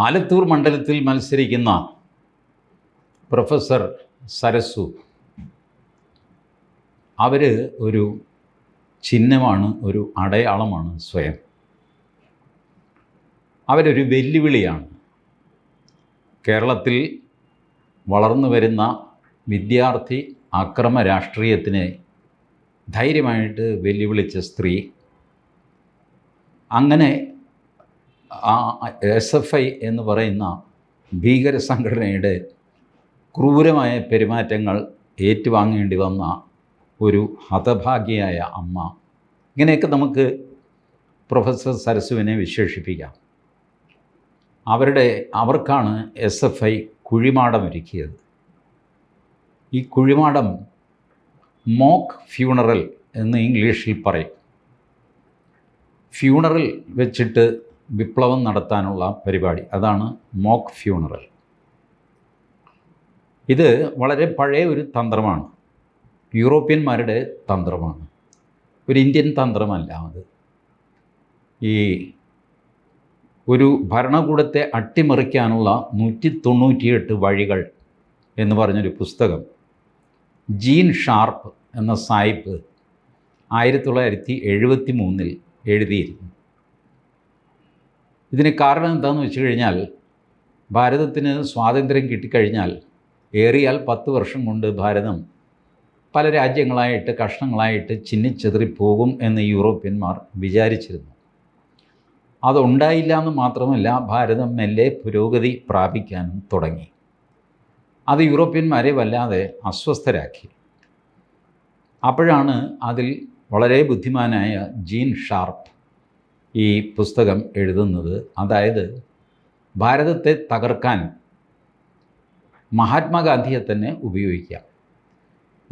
ആലത്തൂർ മണ്ഡലത്തിൽ മത്സരിക്കുന്ന പ്രൊഫസർ സരസു. അവർ ഒരു ചിഹ്നമാണ് ഒരു അടയാളമാണ് സ്വയം. അവരൊരു വെല്ലുവിളിയാണ്. കേരളത്തിൽ വളർന്നു വരുന്ന വിദ്യാർത്ഥി അക്രമ രാഷ്ട്രീയത്തിനെ ധൈര്യമായിട്ട് വെല്ലുവിളിച്ച സ്ത്രീ അങ്ങനെ എസ് എഫ് ഐ എന്ന് പറയുന്ന ഭീകര സംഘടനയുടെ ക്രൂരമായ പെരുമാറ്റങ്ങൾ ഏറ്റുവാങ്ങേണ്ടി വന്ന ഒരു ഹതഭാഗ്യയായ അമ്മ. ഇങ്ങനെയൊക്കെ നമുക്ക് പ്രൊഫസർ സരസുവിനെ വിശേഷിപ്പിക്കാം. അവരുടെ അവർക്കാണ് എസ് എഫ് ഐ കുഴിമാടം ഒരുക്കിയത് ഈ കുഴിമാടം മോക്ക് ഫ്യൂണറൽ എന്ന് ഇംഗ്ലീഷിൽ പറയും. ഫ്യൂണറൽ വെച്ചിട്ട് വിപ്ലവം നടത്താനുള്ള പരിപാടി. അതാണ് മോക്ക് ഫ്യൂണറൽ ഇത് വളരെ പഴയ ഒരു തന്ത്രമാണ്. യൂറോപ്യന്മാരുടെ തന്ത്രമാണ്. ഒരു ഇന്ത്യൻ തന്ത്രമല്ല അത്. ഈ ഒരു ഭരണകൂടത്തെ അട്ടിമറിക്കാനുള്ള നൂറ്റി തൊണ്ണൂറ്റിയെട്ട് വഴികൾ എന്ന് പറഞ്ഞൊരു പുസ്തകം ജീൻ ഷാർപ്പ് എന്ന സായിപ്പ് ആയിരത്തി തൊള്ളായിരത്തി എഴുപത്തി മൂന്നിൽ എഴുതിയിരുന്നു. ഇതിന് കാരണം എന്താണെന്ന് വെച്ച് കഴിഞ്ഞാൽ ഭാരതത്തിന് സ്വാതന്ത്ര്യം കിട്ടിക്കഴിഞ്ഞാൽ ഏറിയാൽ പത്ത് വർഷം കൊണ്ട് ഭാരതം പല രാജ്യങ്ങളായിട്ട് കഷ്ണങ്ങളായിട്ട് ചിന്നിച്ചെതറിപ്പോകും എന്ന് യൂറോപ്യന്മാർ വിചാരിച്ചിരുന്നു. അതുണ്ടായില്ല എന്ന് മാത്രമല്ല ഭാരതം മെല്ലെ പുരോഗതി പ്രാപിക്കാനും തുടങ്ങി. അത് യൂറോപ്യന്മാരെ വല്ലാതെ അസ്വസ്ഥരാക്കി. അപ്പോഴാണ് അതിൽ വളരെ ബുദ്ധിമാനായ ജീൻ ഷാർപ്പ് ഈ പുസ്തകം എഴുതുന്നത്. അതായത് ഭാരതത്തെ തകർക്കാൻ മഹാത്മാഗാന്ധിയെ തന്നെ ഉപയോഗിക്കാം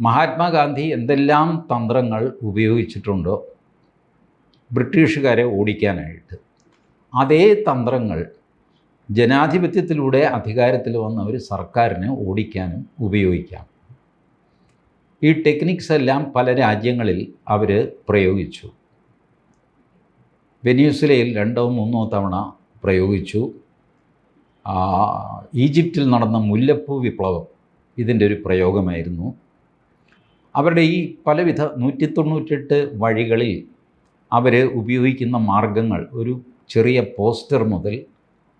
മഹാത്മാഗാന്ധി എന്തെല്ലാം തന്ത്രങ്ങൾ ഉപയോഗിച്ചിട്ടുണ്ടോ? ബ്രിട്ടീഷുകാരെ ഓടിക്കാനായിട്ട്. അതേ തന്ത്രങ്ങൾ ജനാധിപത്യത്തിലൂടെ അധികാരത്തിൽ വന്ന ഒരു സർക്കാരിനെ ഓടിക്കാനും ഉപയോഗിക്കാം. ഈ ടെക്നിക്സ് എല്ലാം പല രാജ്യങ്ങളിൽ അവർ പ്രയോഗിച്ചു. വെനീസുലയിൽ രണ്ടോ മൂന്നോ തവണ പ്രയോഗിച്ചു. ഈജിപ്തിൽ നടന്ന മുല്ലപ്പൂ വിപ്ലവം ഇതിന്റെ ഒരു പ്രയോഗമായിരുന്നു. അവരുടെ ഈ പലവിധ നൂറ്റി തൊണ്ണൂറ്റെട്ട് വഴികളിൽ അവർ ഉപയോഗിക്കുന്ന മാർഗങ്ങൾ ഒരു ചെറിയ പോസ്റ്റർ മുതൽ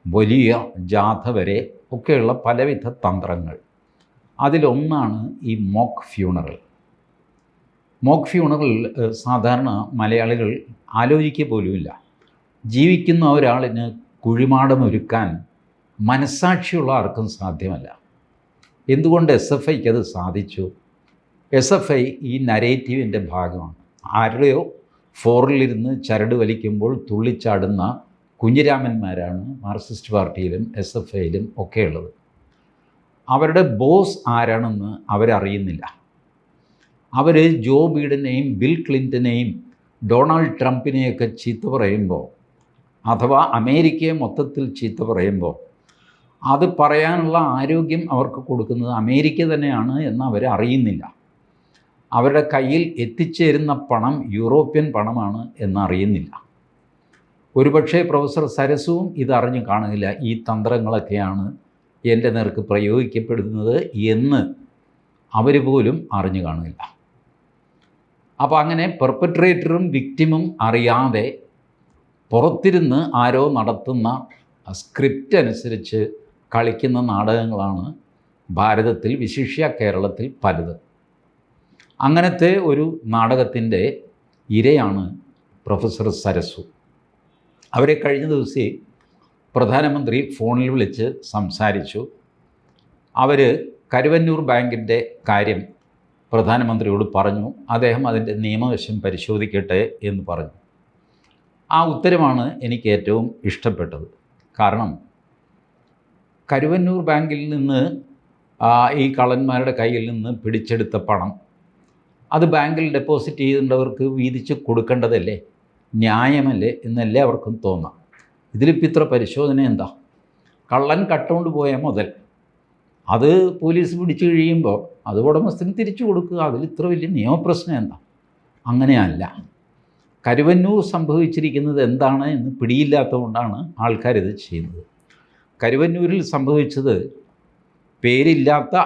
വലിയ ജാഥ വരെ ഒക്കെയുള്ള പലവിധ തന്ത്രങ്ങൾ. അതിലൊന്നാണ് ഈ മോക്ക് ഫ്യൂണറൽ. മോക്ക് ഫ്യൂണറൽ സാധാരണ മലയാളികൾ ആലോചിക്കുക പോലുമില്ല. ജീവിക്കുന്ന ഒരാളിന് കുഴിമാടമൊരുക്കാൻ മനസ്സാക്ഷിയുള്ള ആർക്കും സാധ്യമല്ല. എന്തുകൊണ്ട് എസ് എഫ് ഐക്ക് അത് സാധിച്ചു? എസ് എഫ് ഐ ഈ നരേറ്റീവിന്റെ ഭാഗമാണ്. ആരുടെയോ ഫോറിലിരുന്ന് ചരട് വലിക്കുമ്പോൾ തുള്ളിച്ചാടുന്ന കുഞ്ഞിരാമന്മാരാണ് മാർക്സിസ്റ്റ് പാർട്ടിയിലും എസ് എഫ് ഐയിലും ഒക്കെയുള്ളത്. അവരുടെ ബോസ് ആരാണെന്ന് അവരറിയുന്നില്ല. അവർ ജോ ബീഡനെയും ബിൽ ക്ലിന്റനെയും ഡൊണാൾഡ് ട്രംപിനെയൊക്കെ ചീത്ത പറയുമ്പോൾ അഥവാ അമേരിക്കയെ മൊത്തത്തിൽ ചീത്ത പറയുമ്പോൾ അത് പറയാനുള്ള ആരോഗ്യം അവർക്ക് കൊടുക്കുന്നത് അമേരിക്ക തന്നെയാണ് എന്ന് അവർ അറിയുന്നില്ല. അവരുടെ കയ്യിൽ എത്തിച്ചേരുന്ന പണം യൂറോപ്യൻ പണമാണ് എന്നറിയുന്നില്ല. ഒരുപക്ഷേ പ്രൊഫസർ സരസുവും ഇതറിഞ്ഞു കാണുന്നില്ല ഈ തന്ത്രങ്ങളൊക്കെയാണ് എന്റെ നേർക്ക് പ്രയോഗിക്കപ്പെടുന്നത് എന്ന് അവർ പോലും അറിഞ്ഞു കാണില്ല അപ്പോൾ അങ്ങനെ പെർപ്പട്രേറ്ററും വിക്റ്റിമും അറിയാതെ പുറത്തിരുന്ന് ആരോ നടത്തുന്ന സ്ക്രിപ്റ്റ് അനുസരിച്ച് കളിക്കുന്ന നാടകങ്ങളാണ് ഭാരതത്തിൽ വിശിഷ്യ കേരളത്തിൽ പലത്. അങ്ങനത്തെ ഒരു നാടകത്തിന്റെ ഇരയാണ് പ്രൊഫസർ സരസു. അവരെ കഴിഞ്ഞ ദിവസം പ്രധാനമന്ത്രി ഫോണിൽ വിളിച്ച് സംസാരിച്ചു. അവർ കരുവന്നൂർ ബാങ്കിന്റെ കാര്യം പ്രധാനമന്ത്രിയോട് പറഞ്ഞു അദ്ദേഹം അതിന്റെ നിയമവശം പരിശോധിക്കട്ടെ എന്ന് പറഞ്ഞു. ആ ഉത്തരമാണ് എനിക്ക് ഏറ്റവും ഇഷ്ടപ്പെട്ടത്. കാരണം കരുവന്നൂർ ബാങ്കിൽ നിന്ന് ഈ കള്ളന്മാരുടെ കയ്യിൽ നിന്ന് പിടിച്ചെടുത്ത പണം അത് ബാങ്കിൽ ഡെപ്പോസിറ്റ് ചെയ്തിട്ടുള്ളവർക്ക് വീതിച്ച് കൊടുക്കേണ്ടതല്ലേ? ന്യായമല്ലേ? എന്നല്ലേ അവർക്കും തോന്നാം. ഇതിലിപ്പോൾ ഇത്ര പരിശോധന എന്താ? കള്ളൻ കട്ടുകൊണ്ട് പോയ മുതൽ അത് പോലീസ് പിടിച്ചു കഴിയുമ്പോൾ അത് ഉടമസ്ഥന് തിരിച്ചു കൊടുക്കുക. അതിൽ ഇത്ര വലിയ നിയമപ്രശ്നം എന്താ? അങ്ങനെയല്ല. കരുവന്നൂർ സംഭവിച്ചിരിക്കുന്നത് എന്താണ് എന്ന് പിടിയില്ലാത്തതുകൊണ്ടാണ് ആൾക്കാരിത് ചെയ്യുന്നത്. കരുവന്നൂരിൽ സംഭവിച്ചത് പേരില്ലാത്ത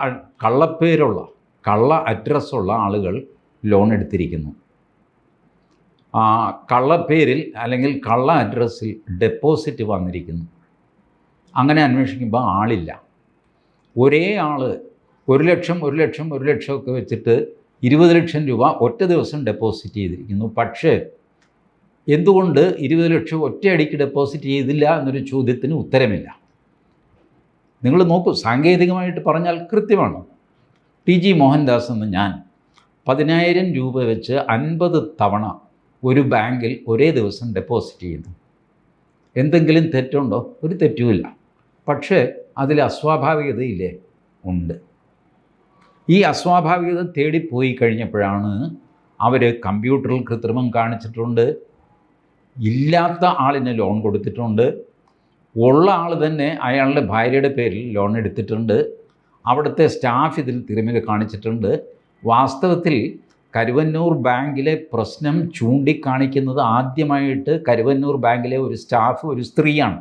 കള്ളപ്പേരുള്ള കള്ള അഡ്രസ്സുള്ള ആളുകൾ ലോൺ എടുത്തിരിക്കുന്നു. ആ കള്ളപ്പേരിൽ അല്ലെങ്കിൽ കള്ള അഡ്രസ്സിൽ ഡെപ്പോസിറ്റ് വന്നിരിക്കുന്നു. അങ്ങനെ അന്വേഷിക്കുമ്പോൾ ആളില്ല. ഒരേ ആൾ ഒരു ലക്ഷം ഒരു ലക്ഷം ഒരു ലക്ഷമൊക്കെ വെച്ചിട്ട് ഇരുപത് ലക്ഷം രൂപ ഒറ്റ ദിവസം ഡെപ്പോസിറ്റ് ചെയ്തിരിക്കുന്നു. പക്ഷേ എന്തുകൊണ്ട് ഇരുപത് ലക്ഷം ഒറ്റയടിക്ക് ഡെപ്പോസിറ്റ് ചെയ്തില്ല എന്നൊരു ചോദ്യത്തിന് ഉത്തരമില്ല? നിങ്ങൾ നോക്കൂ സാങ്കേതികമായിട്ട് പറഞ്ഞാൽ കൃത്യമാണ്. ടി ജി മോഹൻദാസ് എന്ന് ഞാൻ പതിനായിരം രൂപ വെച്ച് അൻപത് തവണ ഒരു ബാങ്കിൽ ഒരേ ദിവസം ഡെപ്പോസിറ്റ് ചെയ്യുന്നു എന്തെങ്കിലും തെറ്റുണ്ടോ? ഒരു തെറ്റുമില്ല. പക്ഷേ അതിൽ അസ്വാഭാവികതയില്ലേ? ഉണ്ട്. ഈ അസ്വാഭാവികത തേടിപ്പോയി കഴിഞ്ഞപ്പോഴാണ് അവർ കമ്പ്യൂട്ടറിൽ കൃത്രിമം കാണിച്ചിട്ടുണ്ട് ഇല്ലാത്ത ആളിന് ലോൺ കൊടുത്തിട്ടുണ്ട് ഉള്ള ആൾ തന്നെ അയാളുടെ ഭാര്യയുടെ പേരിൽ ലോൺ എടുത്തിട്ടുണ്ട് അവിടുത്തെ സ്റ്റാഫ് ഇതിൽ തിരുമല കാണിച്ചിട്ടുണ്ട്. വാസ്തവത്തിൽ കരുവന്നൂർ ബാങ്കിലെ പ്രശ്നം ചൂണ്ടിക്കാണിക്കുന്നത് ആദ്യമായിട്ട് കരുവന്നൂർ ബാങ്കിലെ ഒരു സ്റ്റാഫ് ഒരു സ്ത്രീയാണ്.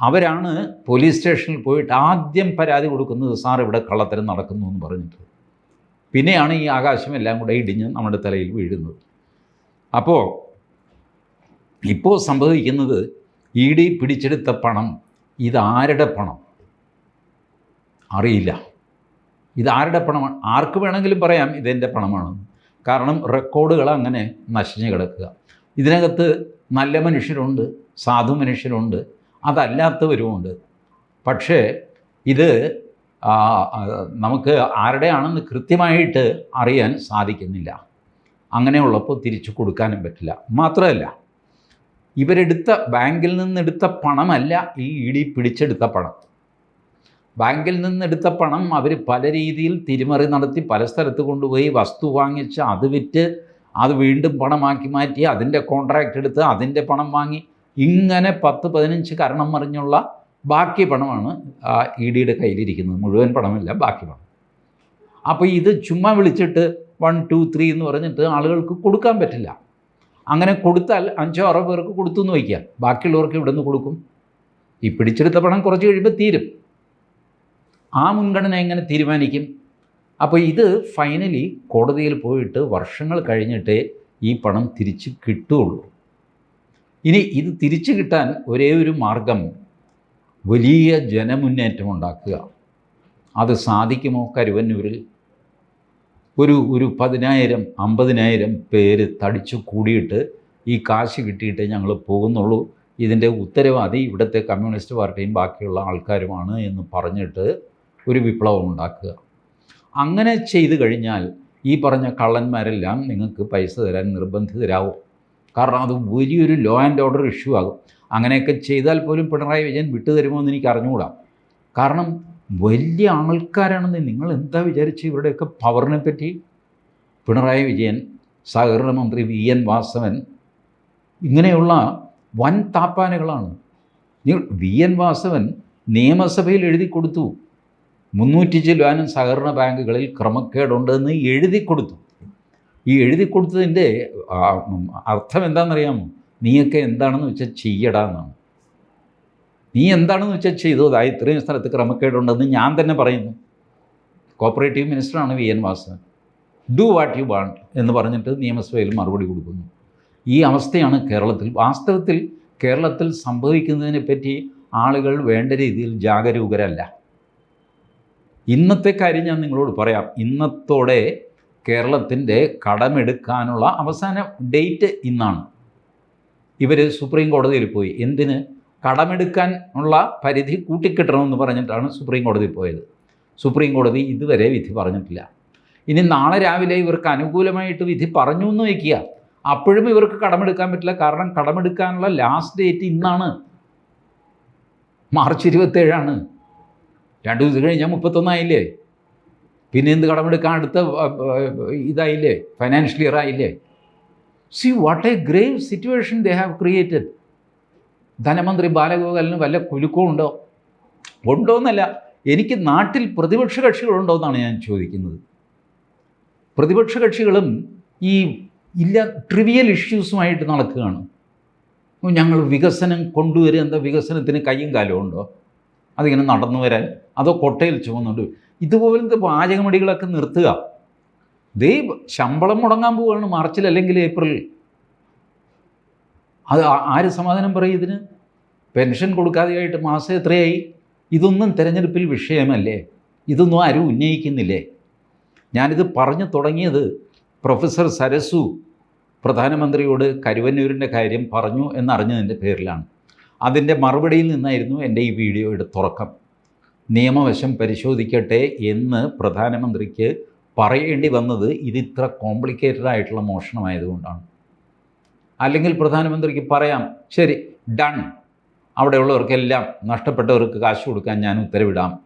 അവരാണ് പോലീസ് സ്റ്റേഷനിൽ പോയിട്ട് ആദ്യം പരാതി കൊടുക്കുന്നത് സാർ ഇവിടെ കള്ളത്തരം നടക്കുന്നു എന്ന് പറഞ്ഞിട്ട്. പിന്നെയാണ് ഈ ആകാശം എല്ലാം കൂടെ ഇടിഞ്ഞ് നമ്മുടെ തലയിൽ വീഴുന്നത്. അപ്പോൾ ഇപ്പോൾ സംഭവിക്കുന്നത് ഇ ഡി പിടിച്ചെടുത്ത പണം ഇതാരുടെ പണം? അറിയില്ല. ഇതാരുടെ പണമാണ്? ആർക്ക് വേണമെങ്കിലും പറയാം ഇതെന്റെ പണമാണെന്ന്. കാരണം റെക്കോർഡുകൾ അങ്ങനെ നശിഞ്ഞു കിടക്കുക. ഇതിനകത്ത് നല്ല മനുഷ്യരുണ്ട് സാധു മനുഷ്യരുണ്ട് അതല്ലാത്തവരുമുണ്ട്. പക്ഷേ ഇത് നമുക്ക് ആരുടെയാണെന്ന് കൃത്യമായിട്ട് അറിയാൻ സാധിക്കുന്നില്ല. അങ്ങനെയുള്ളപ്പോൾ തിരിച്ചു കൊടുക്കാനും പറ്റില്ല. മാത്രമല്ല ഇവരെടുത്ത ബാങ്കിൽ നിന്നെടുത്ത പണമല്ല ഈ ഇ ഡി പിടിച്ചെടുത്ത പണം. ബാങ്കിൽ നിന്നെടുത്ത പണം അവർ പല രീതിയിൽ തിരിമറി നടത്തി പല സ്ഥലത്ത് കൊണ്ടുപോയി വസ്തു വാങ്ങിച്ച് അത് വിറ്റ് അത് വീണ്ടും പണമാക്കി മാറ്റി അതിന്റെ കോൺട്രാക്റ്റ് എടുത്ത് അതിന്റെ പണം വാങ്ങി ഇങ്ങനെ പത്ത് പതിനഞ്ച് കരണം മറിഞ്ഞുള്ള ബാക്കി പണമാണ് ആ ഇ ഡിയുടെ കയ്യിലിരിക്കുന്നത്. മുഴുവൻ പണമില്ല ബാക്കി പണം. അപ്പോൾ ഇത് ചുമ്മാ വിളിച്ചിട്ട് വൺ ടു ത്രീ എന്ന് പറഞ്ഞിട്ട് ആളുകൾക്ക് കൊടുക്കാൻ പറ്റില്ല. അങ്ങനെ കൊടുത്താൽ അഞ്ചോ ആറോ പേർക്ക് കൊടുത്തു എന്ന് വയ്ക്കുക. ബാക്കിയുള്ളവർക്ക് ഇവിടെ നിന്ന് കൊടുക്കും. ഈ പിടിച്ചെടുത്ത പണം കുറച്ച് കഴിയുമ്പോൾ തീരും. ആ മുൻഗണന എങ്ങനെ തീരുമാനിക്കും? അപ്പോൾ ഇത് ഫൈനലി കോടതിയിൽ പോയിട്ട് വർഷങ്ങൾ കഴിഞ്ഞിട്ടേ ഈ പണം തിരിച്ച് കിട്ടുകയുള്ളൂ. ഇനി ഇത് തിരിച്ചു കിട്ടാൻ ഒരേ ഒരു മാർഗം വലിയ ജനമുന്നേറ്റം ഉണ്ടാക്കുക. അത് സാധിക്കുമോ? കരുവന്നൂരിൽ ഒരു ഒരു പതിനായിരം അമ്പതിനായിരം പേര് തടിച്ചു കൂടിയിട്ട് ഈ കാശ് കിട്ടിയിട്ട് ഞങ്ങൾ പോകുന്നുള്ളൂ. ഇതിന്റെ ഉത്തരവാദി ഇവിടുത്തെ കമ്മ്യൂണിസ്റ്റ് പാർട്ടിയും ബാക്കിയുള്ള ആൾക്കാരുമാണ് എന്ന് പറഞ്ഞിട്ട് ഒരു വിപ്ലവം ഉണ്ടാക്കുക. അങ്ങനെ ചെയ്തു കഴിഞ്ഞാൽ ഈ പറഞ്ഞ കള്ളന്മാരെല്ലാം നിങ്ങൾക്ക് പൈസ തരാൻ നിർബന്ധിതരാവും. കാരണം അത് വലിയൊരു ലോ ആൻഡ് ഓർഡർ ഇഷ്യൂ ആകും. അങ്ങനെയൊക്കെ ചെയ്താൽ പോലും പിണറായി വിജയൻ വിട്ടുതരുമോ എന്ന് എനിക്ക് അറിഞ്ഞുകൂടാ. കാരണം വലിയ ആൾക്കാരാണെന്ന് നിങ്ങൾ എന്താ വിചാരിച്ച് ഇവരുടെയൊക്കെ പവറിനെ പറ്റി? പിണറായി വിജയൻ സഹകരണ മന്ത്രി വി എൻ വാസവൻ ഇങ്ങനെയുള്ള വൻ താപ്പാനകളാണ്. വി എൻ വാസവൻ നിയമസഭയിൽ എഴുതി കൊടുത്തു. മുന്നൂറ്റി ചില്ലുവാനും സഹകരണ ബാങ്കുകളിൽ ക്രമക്കേടുണ്ടെന്ന് എഴുതി കൊടുത്തു. ഈ എഴുതി കൊടുത്തതിന്റെ അർത്ഥം എന്താണെന്നറിയാമോ? നീയൊക്കെ എന്താണെന്ന് വെച്ചാൽ ചെയ്യടാ എന്നാണ്. നീ എന്താണെന്ന് വെച്ചാൽ ചെയ്തു അതാ ഇത്രയും സ്ഥലത്ത് ക്രമക്കേടുണ്ടെന്ന് ഞാൻ തന്നെ പറയുന്നു. Cooperative മിനിസ്റ്ററാണ് V. N. Vasan do what you want എന്ന് പറഞ്ഞിട്ട് നിയമസഭയിൽ മറുപടി കൊടുക്കുന്നു. ഈ അവസ്ഥയാണ് കേരളത്തിൽ. വാസ്തവത്തിൽ കേരളത്തിൽ സംഭവിക്കുന്നതിനെ പറ്റി ആളുകൾ വേണ്ട രീതിയിൽ ജാഗരൂകരല്ല. ഇന്നത്തെ കാര്യം ഞാൻ നിങ്ങളോട് പറയാം. ഇന്നത്തോടെ കേരളത്തിന്റെ കടമെടുക്കാനുള്ള അവസാന ഡേറ്റ് ഇന്നാണ്. ഇവർ സുപ്രീം കോടതിയിൽ പോയി. എന്തിന്? കടമെടുക്കാൻ ഉള്ള പരിധി കൂട്ടിക്കിട്ടണമെന്ന് പറഞ്ഞിട്ടാണ് സുപ്രീം കോടതിയിൽ പോയത്. സുപ്രീം കോടതി ഇതുവരെ വിധി പറഞ്ഞിട്ടില്ല. ഇനി നാളെ രാവിലെ ഇവർക്ക് അനുകൂലമായിട്ട് വിധി പറഞ്ഞു എന്ന് വയ്ക്കുക. അപ്പോഴും ഇവർക്ക് കടമെടുക്കാൻ പറ്റില്ല. കാരണം കടമെടുക്കാനുള്ള ലാസ്റ്റ് ഡേറ്റ് ഇന്നാണ്. മാർച്ച് ഇരുപത്തേഴാണ് രണ്ട് ദിവസം കഴിഞ്ഞാൽ മുപ്പത്തൊന്നായില്ലേ? പിന്നെ എന്ത് കടമെടുക്കാൻ അടുത്ത ഇതായില്ലേ? Financial year see what a grave situation they have created ധനമന്ത്രി ബാലഗോപാലിന് വല്ല കുലുക്കവും ഉണ്ടോ? ഉണ്ടോ എന്നല്ല. എനിക്ക് നാട്ടിൽ പ്രതിപക്ഷ കക്ഷികളുണ്ടോ എന്നാണ് ഞാൻ ചോദിക്കുന്നത്. പ്രതിപക്ഷ കക്ഷികളും ഈ ഇല്ല ട്രിവിയൽ ഇഷ്യൂസുമായിട്ട് നടക്കുകയാണ്. ഞങ്ങൾ വികസനം കൊണ്ടുവരുന്ന വികസനത്തിന് കയ്യും കാലവും ഉണ്ടോ? അതിങ്ങനെ നടന്നു വരാൻ അതോ കൊട്ടയിൽ ചുമന്നുണ്ട് ഇതുപോലത്തെ പാചകമടികളൊക്കെ നിർത്തുക. ദേ ശമ്പളം മുടങ്ങാൻ പോവുകയാണ് മാർച്ചിൽ അല്ലെങ്കിൽ ഏപ്രിൽ അത് ആര് സമാധാനം പറയും ഇതിന്? പെൻഷൻ കൊടുക്കാതെയായിട്ട് മാസം എത്രയായി? ഇതൊന്നും തിരഞ്ഞെടുപ്പിൽ വിഷയമല്ലേ? ഇതൊന്നും ആരും ഉന്നയിക്കുന്നില്ലേ? ഞാനിത് പറഞ്ഞു തുടങ്ങിയത് പ്രൊഫസർ സരസു പ്രധാനമന്ത്രിയോട് കരുവന്നൂരിന്റെ കാര്യം പറഞ്ഞു എന്നറിഞ്ഞതിന്റെ പേരിലാണ്. അതിന്റെ മറുപടിയിൽ നിന്നായിരുന്നു എന്റെ ഈ വീഡിയോയുടെ തുടക്കം. നിയമവശം പരിശോധിക്കട്ടെ എന്ന് പ്രധാനമന്ത്രിക്ക് പറയേണ്ടി വന്നത് ഇതിത്ര കോംപ്ലിക്കേറ്റഡ് ആയിട്ടുള്ള മോഷണമായതുകൊണ്ടാണ്. അല്ലെങ്കിൽ പ്രധാനമന്ത്രിക്ക് പറയാം ശരി ഡൺ അവിടെയുള്ളവർക്കെല്ലാം നഷ്ടപ്പെട്ടവർക്ക് കാശ് കൊടുക്കാൻ ഞാൻ ഉത്തരവിടാം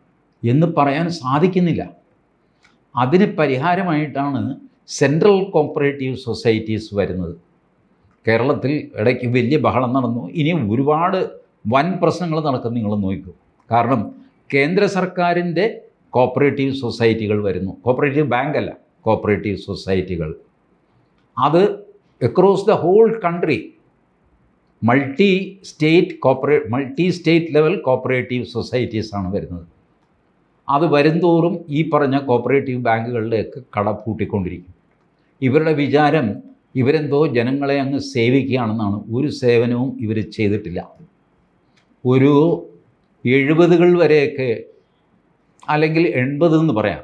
എന്ന് പറയാൻ സാധിക്കുന്നില്ല. അതിന് പരിഹാരമായിട്ടാണ് സെൻട്രൽ കോപ്പറേറ്റീവ് സൊസൈറ്റീസ് വരുന്നത്. കേരളത്തിൽ ഇടയ്ക്ക് വലിയ ബഹളം നടന്നു. ഇനി ഒരുപാട് വൻ പ്രശ്നങ്ങൾ നടക്കും നിങ്ങൾ നോക്കൂ. കാരണം കേന്ദ്ര സർക്കാരിന്റെ കോപ്പറേറ്റീവ് സൊസൈറ്റികൾ വരുന്നു. കോപ്പറേറ്റീവ് ബാങ്ക് അല്ല കോപ്പറേറ്റീവ് സൊസൈറ്റികൾ അത് across the whole country multi state കോപ്പറേ multi state level cooperative societies ആണ് വരുന്നത്. അത് വരുംതോറും ഈ പറഞ്ഞ കോപ്പറേറ്റീവ് ബാങ്കുകളിലേക്ക് കട പൂട്ടിക്കൊണ്ടിരിക്കും. ഇവരുടെ വിചാരം ഇവരെന്തോ ജനങ്ങളെ അങ്ങ് സേവിക്കുകയാണെന്നാണ്. ഒരു സേവനവും ഇവർ ചെയ്തിട്ടില്ല. ഒരു എഴുപതുകൾ വരെയൊക്കെ അല്ലെങ്കിൽ എൺപത് എന്ന് പറയാം.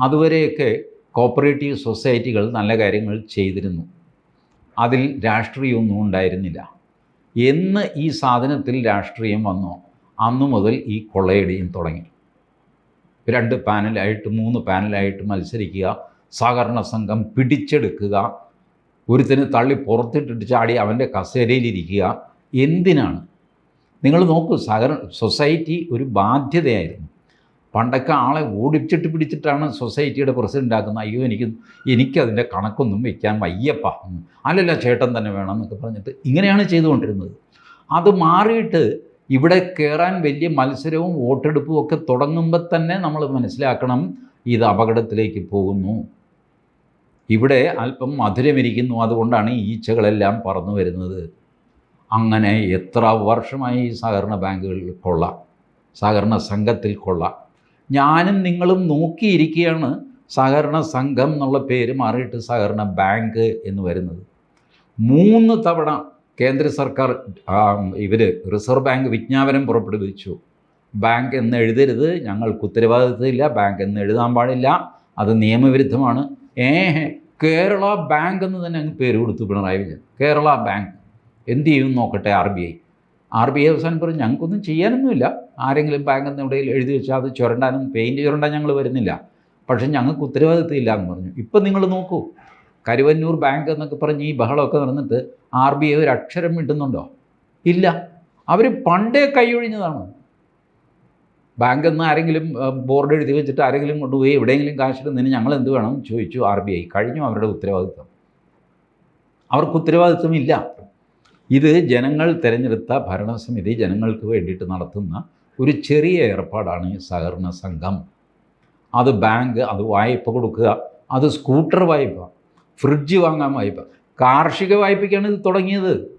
അതുവരെയൊക്കെ കോപ്പറേറ്റീവ് സൊസൈറ്റികൾ നല്ല കാര്യങ്ങൾ ചെയ്തിരുന്നു. അതിൽ രാഷ്ട്രീയമൊന്നും ഉണ്ടായിരുന്നില്ല. എന്ന് ഈ സാധനത്തിൽ രാഷ്ട്രീയം വന്നോ? അന്നു മുതൽ ഈ കൊള്ളയടിയും തുടങ്ങി. രണ്ട് പാനലായിട്ട് മൂന്ന് പാനലായിട്ട് മത്സരിക്കുക സഹകരണ സംഘം പിടിച്ചെടുക്കുക ഒരുത്തിന് തള്ളി പുറത്തിട്ടിട്ട് ചാടി അവന്റെ കസേരയിലിരിക്കുക എന്തിനാണ്? നിങ്ങൾ നോക്കൂ സഹകരണ സൊസൈറ്റി ഒരു ബാധ്യതയായിരുന്നു. പണ്ടൊക്കെ ആളെ ഓടിച്ചിട്ട് പിടിച്ചിട്ടാണ് സൊസൈറ്റിയുടെ പ്രസിഡന്റ് ആക്കുന്നത്. അയ്യോ എനിക്ക് എനിക്കതിന്റെ കണക്കൊന്നും വയ്ക്കാൻ വയ്യപ്പ. അല്ലല്ല ചേട്ടൻ തന്നെ വേണം എന്നൊക്കെ പറഞ്ഞിട്ട് ഇങ്ങനെയാണ് ചെയ്തുകൊണ്ടിരുന്നത്. അത് മാറിയിട്ട് ഇവിടെ കയറാൻ വലിയ മത്സരവും വോട്ടെടുപ്പും ഒക്കെ തുടങ്ങുമ്പോൾ തന്നെ നമ്മൾ മനസ്സിലാക്കണം ഇത് അപകടത്തിലേക്ക് പോകുന്നു. ഇവിടെ അല്പം മധുരമിരിക്കുന്നു. അതുകൊണ്ടാണ് ഈച്ചകളെല്ലാം പറന്നു വരുന്നത്. അങ്ങനെ എത്ര വർഷമായി ഈ സഹകരണ ബാങ്കുകളിൽ കൊള്ള സഹകരണ സംഘത്തിൽ കൊള്ള. ഞാനും നിങ്ങളും നോക്കിയിരിക്കുകയാണ് സഹകരണ സംഘം എന്നുള്ള പേര് മാറിയിട്ട് സഹകരണ ബാങ്ക് എന്ന് വരുന്നത്. മൂന്ന് തവണ കേന്ദ്ര സർക്കാർ ഇവർ റിസർവ് ബാങ്ക് വിജ്ഞാപനം പുറപ്പെടുവിച്ചു. ബാങ്ക് എന്ന് എഴുതരുത് ഞങ്ങൾക്ക് ഉത്തരവാദിത്തമില്ല ബാങ്ക് എന്ന് എഴുതാൻ പാടില്ല അത് നിയമവിരുദ്ധമാണ്. ഏഹ് കേരള ബാങ്ക് എന്ന് തന്നെ അങ്ങ് പേര് കൊടുത്തു പിണറായി വിജയൻ. കേരള ബാങ്ക്. എന്ത് ചെയ്യും നോക്കട്ടെ R B I. R B I അവസാനം പറഞ്ഞു ഞങ്ങൾക്കൊന്നും ചെയ്യാനൊന്നുമില്ല. ആരെങ്കിലും ബാങ്ക് എന്ന് എവിടെയും എഴുതി വെച്ചാൽ അത് ചുരണ്ടാനും പെയിന്റ് ചുരണ്ടാൻ ഞങ്ങൾ വരുന്നില്ല. പക്ഷേ ഞങ്ങൾക്ക് ഉത്തരവാദിത്തം ഇല്ല എന്ന് പറഞ്ഞു. ഇപ്പം നിങ്ങൾ നോക്കൂ കരുവന്നൂർ ബാങ്ക് എന്നൊക്കെ പറഞ്ഞ് ഈ ബഹളമൊക്കെ നടന്നിട്ട് ആർ ബി ഐ ഒരു അക്ഷരം ഇടുന്നുണ്ടോ ഇല്ല. അവർ പണ്ടേ കൈയൊഴിഞ്ഞതാണ് ബാങ്ക് എന്ന് ആരെങ്കിലും ബോർഡ് എഴുതി വെച്ചിട്ട് ആരെങ്കിലും കൊണ്ടുപോയി എവിടെയെങ്കിലും കാശിടുന്നതിന് ഞങ്ങൾ എന്ത് വേണം ചോദിച്ചു ആർ ബി ഐ. കഴിഞ്ഞു അവരുടെ ഉത്തരവാദിത്വം. അവർക്ക് ഉത്തരവാദിത്വമില്ല. ഇത് ജനങ്ങൾ തിരഞ്ഞെടുത്ത ഭരണസമിതി ജനങ്ങൾക്ക് വേണ്ടിയിട്ട് നടത്തുന്ന ഒരു ചെറിയ ഏർപ്പാടാണ് ഈ സഹകരണ സംഘം. അത് ബാങ്ക് അത് വായ്പ കൊടുക്കുക അത് സ്കൂട്ടർ വായ്പ ഫ്രിഡ്ജ് വാങ്ങാൻ വായ്പ കാർഷിക വായ്പയ്ക്കാണ് ഇത് തുടങ്ങിയത്.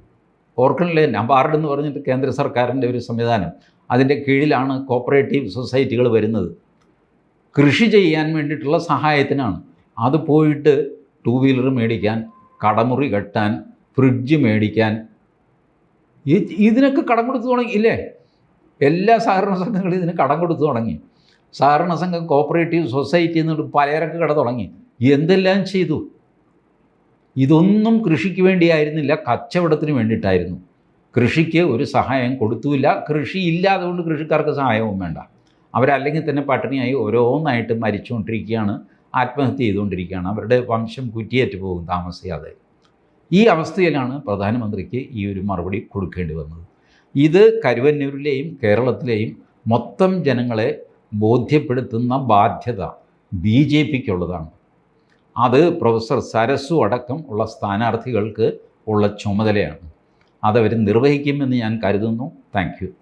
ഓർക്കണില്ലേ? നബാർഡ് എന്ന് പറഞ്ഞിട്ട് കേന്ദ്ര സർക്കാരിന്റെ ഒരു സംവിധാനം. അതിന്റെ കീഴിലാണ് കോപ്പറേറ്റീവ് സൊസൈറ്റികൾ വരുന്നത്. കൃഷി ചെയ്യാൻ വേണ്ടിയിട്ടുള്ള സഹായത്തിനാണ്. അത് പോയിട്ട് ടൂ വീലർ മേടിക്കാൻ കടമുറി കെട്ടാൻ ഫ്രിഡ്ജ് മേടിക്കാൻ ഈ- ഇതിനൊക്കെ കടം കൊടുത്തു തുടങ്ങി ഇല്ലേ? എല്ലാ സഹകരണ സംഘങ്ങളും ഇതിന് കടം കൊടുത്തു തുടങ്ങി. സഹകരണ സംഘം കോപ്പറേറ്റീവ് സൊസൈറ്റി എന്നിട്ട് പലചരക്ക് കട തുടങ്ങി. എന്തെല്ലാം ചെയ്തു? ഇതൊന്നും കൃഷിക്ക് വേണ്ടിയായിരുന്നില്ല കച്ചവടത്തിന് വേണ്ടിയിട്ടായിരുന്നു. കൃഷിക്ക് ഒരു സഹായം കൊടുത്തുമില്ല കൃഷി ഇല്ലാതെ കൊണ്ട് കൃഷിക്കാർക്ക് സഹായവും വേണ്ട. അവരല്ലെങ്കിൽ തന്നെ പട്ടിണിയായി ഓരോന്നായിട്ട് മരിച്ചുകൊണ്ടിരിക്കുകയാണ് ആത്മഹത്യ ചെയ്തുകൊണ്ടിരിക്കുകയാണ്. അവരുടെ വംശം കുറ്റിയേറ്റ് പോകും താമസിയാതെ. ഈ അവസ്ഥയിലാണ് പ്രധാനമന്ത്രിക്ക് ഈ ഒരു മറുപടി കൊടുക്കേണ്ടി വന്നത്. ഇത് കരുവന്നൂരിലെയും കേരളത്തിലെയും മൊത്തം ജനങ്ങളെ ബോധ്യപ്പെടുത്തുന്ന ബാധ്യത ബി ജെ പിക്കുള്ളതാണ്. അത് പ്രൊഫസർ സരസു അടക്കം ഉള്ള സ്ഥാനാർത്ഥികൾക്ക് ഉള്ള ചുമതലയാണ്. അതവർ നിർവഹിക്കുമെന്ന് ഞാൻ കരുതുന്നു. താങ്ക്